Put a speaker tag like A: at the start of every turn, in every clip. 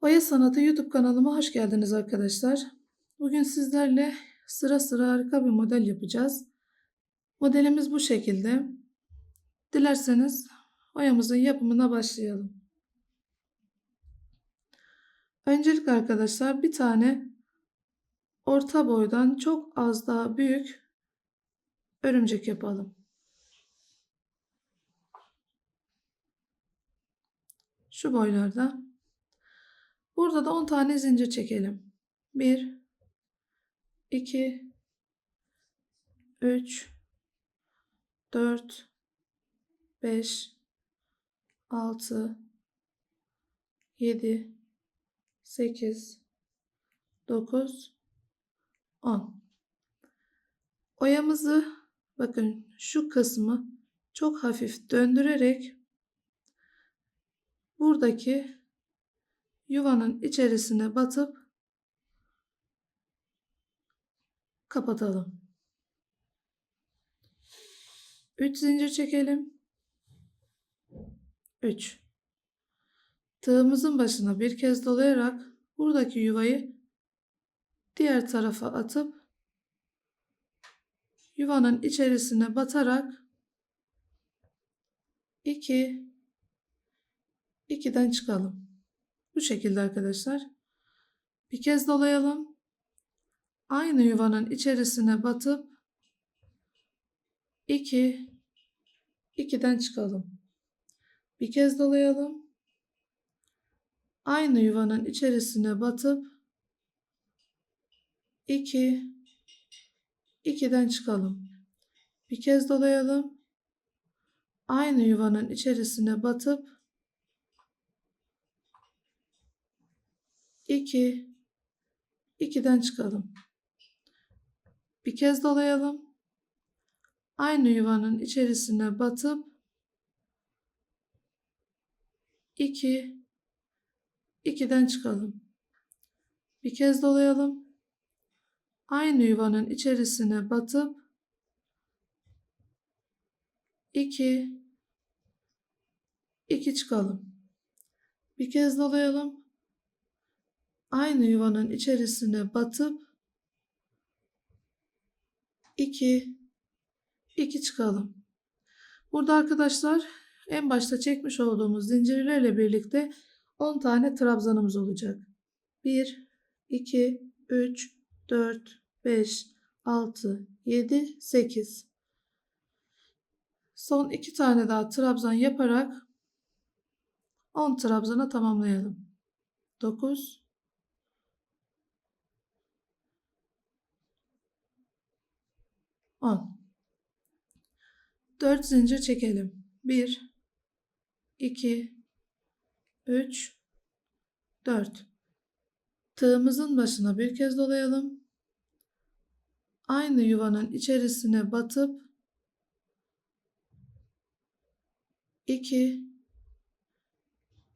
A: Oya Sanatı YouTube kanalıma hoş geldiniz arkadaşlar. Bugün sizlerle sıra sıra harika bir model yapacağız. Modelimiz bu şekilde. Dilerseniz oyamızın yapımına başlayalım. Öncelikle arkadaşlar bir tane orta boydan çok az daha büyük örümcek yapalım. Şu boylarda. Burada da 10 tane zincir çekelim. 1 2 3 4 5 6 7 8 9 10 Oyamızı bakın şu kısmı çok hafif döndürerek buradaki yuvanın içerisine batıp kapatalım. 3 zincir çekelim. 3 Tığımızın başına bir kez dolayarak buradaki yuvayı diğer tarafa atıp yuvanın içerisine batarak 2 2'den çıkalım. Bu şekilde arkadaşlar. Bir kez dolayalım. Aynı yuvanın içerisine batıp 2 2'den çıkalım. Bir kez dolayalım. Aynı yuvanın içerisine batıp 2 2'den çıkalım. Bir kez dolayalım. Aynı yuvanın içerisine batıp 2 2'den çıkalım. Bir kez dolayalım. Aynı yuvanın içerisine batıp 2 2'den çıkalım. Bir kez dolayalım. Aynı yuvanın içerisine batıp 2 2 çıkalım. Bir kez dolayalım aynı yuvanın içerisine batıp 2 2 çıkalım. Burada arkadaşlar en başta çekmiş olduğumuz zincirlerle birlikte 10 tane trabzanımız olacak. 1 2 3 4 5 6 7 8 Son 2 tane daha trabzan yaparak 10 trabzana tamamlayalım. 9 10 4 zincir çekelim. 1 2 3 4 Tığımızın başına bir kez dolayalım. Aynı yuvanın içerisine batıp 2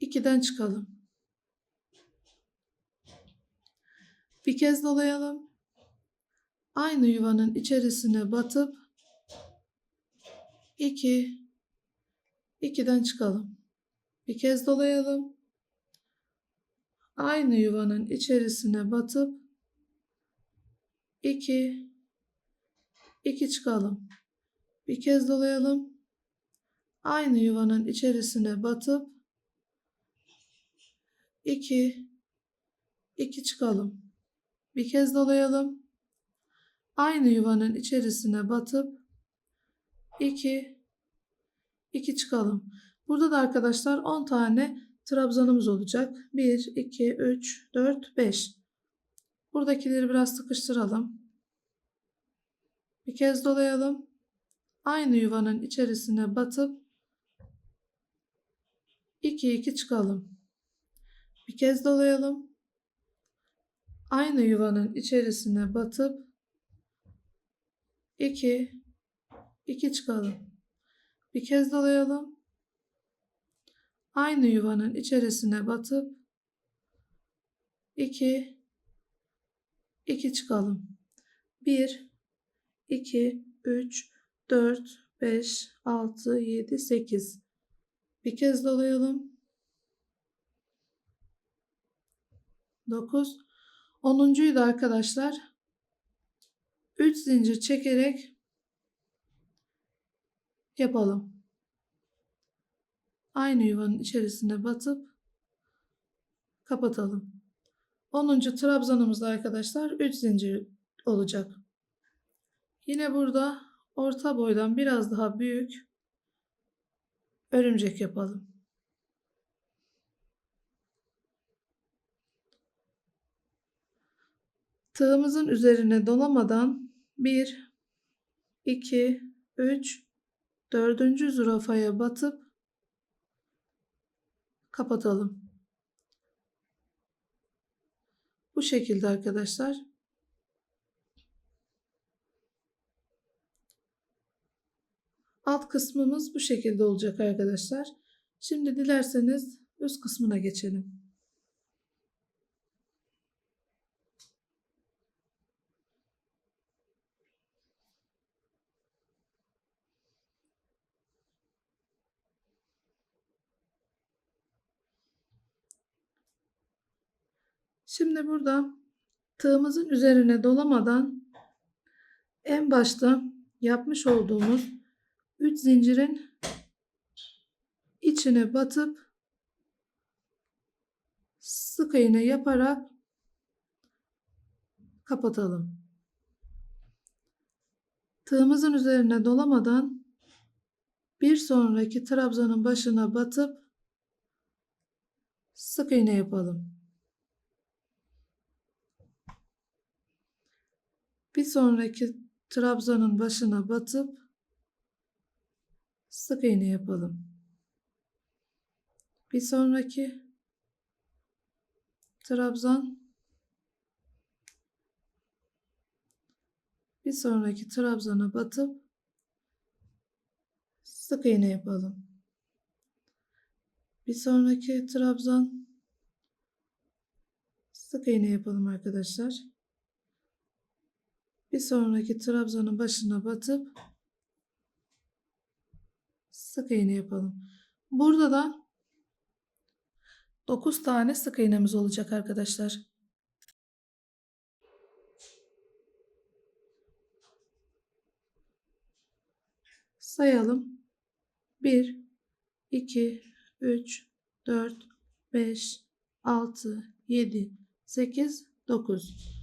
A: 2'den çıkalım. Bir kez dolayalım aynı yuvanın içerisine batıp 2 2'den çıkalım. Bir kez dolayalım. Aynı yuvanın içerisine batıp 2 2 çıkalım. Bir kez dolayalım. Aynı yuvanın içerisine batıp 2 2 çıkalım. Bir kez dolayalım aynı yuvanın içerisine batıp 2 2 çıkalım. Burada da arkadaşlar 10 tane trabzanımız olacak. 1 2 3 4 5. Buradakileri biraz sıkıştıralım. Bir kez dolayalım. Aynı yuvanın içerisine batıp 2 2 çıkalım. Bir kez dolayalım. Aynı yuvanın içerisine batıp 2 2 çıkalım. Bir kez dolayalım. Aynı yuvanın içerisine batıp 2 2 çıkalım. 1 2 3 4 5 6 7 8 bir kez dolayalım. 9. 10.yu da arkadaşlar 3 zincir çekerek yapalım. Aynı yuvanın içerisine batıp kapatalım. 10. trabzanımızda arkadaşlar 3 zincir olacak. Yine burada orta boydan biraz daha büyük örümcek yapalım. Tığımızın üzerine dolamadan 1 2 3 4. zürafaya batıp kapatalım. Bu şekilde arkadaşlar. Alt kısmımız bu şekilde olacak arkadaşlar. Şimdi dilerseniz üst kısmına geçelim. Şimdi burada tığımızın üzerine dolamadan en başta yapmış olduğumuz 3 zincirin içine batıp sık iğne yaparak kapatalım. Tığımızın üzerine dolamadan bir sonraki trabzanın başına batıp sık iğne yapalım. Bir sonraki trabzanın başına batıp sık iğne yapalım. Bir sonraki trabzan bir sonraki trabzana batıp sık iğne yapalım. Bir sonraki trabzan sık iğne yapalım arkadaşlar. Bir sonraki trabzanın başına batıp sık iğne yapalım. Burada da 9 tane sık iğnemiz olacak arkadaşlar. Sayalım. 1 2 3 4 5 6 7 8 9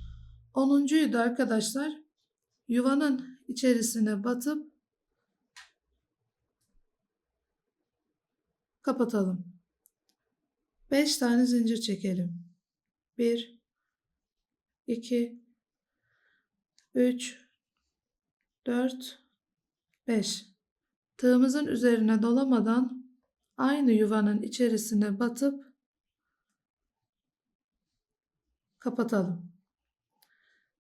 A: 10.yu da arkadaşlar yuvanın içerisine batıp kapatalım. 5 tane zincir çekelim. 1 2 3 4 5 Tığımızın üzerine dolamadan aynı yuvanın içerisine batıp kapatalım.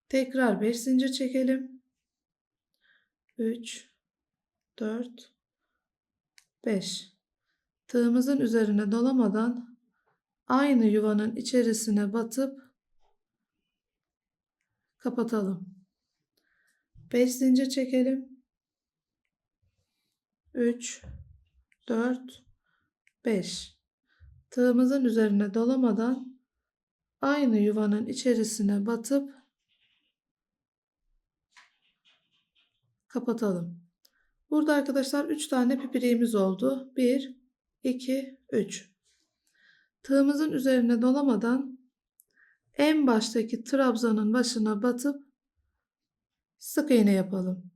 A: Tekrar 5 zincir çekelim. 3 4 5 Tığımızın üzerine dolamadan aynı yuvanın içerisine batıp kapatalım. 5 zincir çekelim. 3 4 5 Tığımızın üzerine dolamadan aynı yuvanın içerisine batıp kapatalım. Burada arkadaşlar 3 tane pipiriğimiz oldu. 1 2 3 Tığımızın üzerine dolamadan en baştaki trabzanın başına batıp sık iğne yapalım.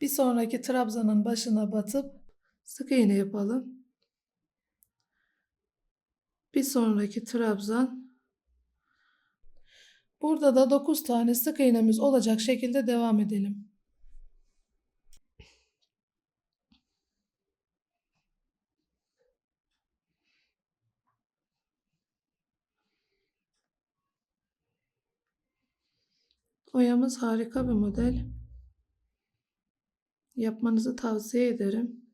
A: Bir sonraki trabzanın başına batıp sık iğne yapalım. Bir sonraki trabzan Burada da 9 tane sık iğnemiz olacak şekilde devam edelim. Oyamız harika bir model. Yapmanızı tavsiye ederim.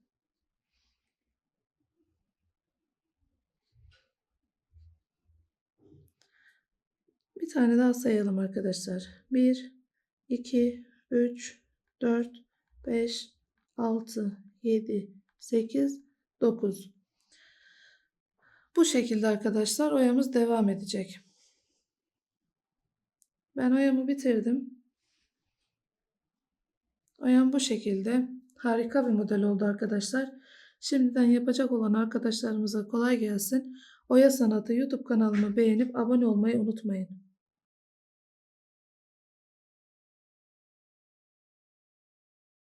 A: Bir tane daha sayalım arkadaşlar. 1, 2, 3, 4, 5, 6, 7, 8, 9. Bu şekilde arkadaşlar oyamız devam edecek. Ben oyamı bitirdim. Oyam bu şekilde. Harika bir model oldu arkadaşlar. Şimdiden yapacak olan arkadaşlarımıza kolay gelsin. Oya Sanatı YouTube kanalımı beğenip abone olmayı unutmayın.